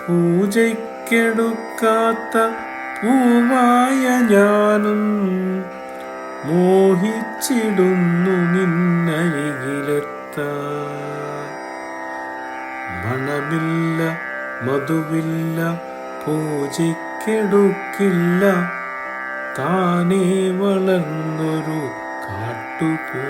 പൂജയ്ക്കെടുക്കാത്ത പൂവായ ഞാനും മോഹിച്ചിടുന്നു നിന്നരികിലെത്ത മണമില്ല മധുവില്ല പൂജയ്ക്കെടുക്കില്ല. താനേ വളർന്നൊരു കാട്ടുപൂ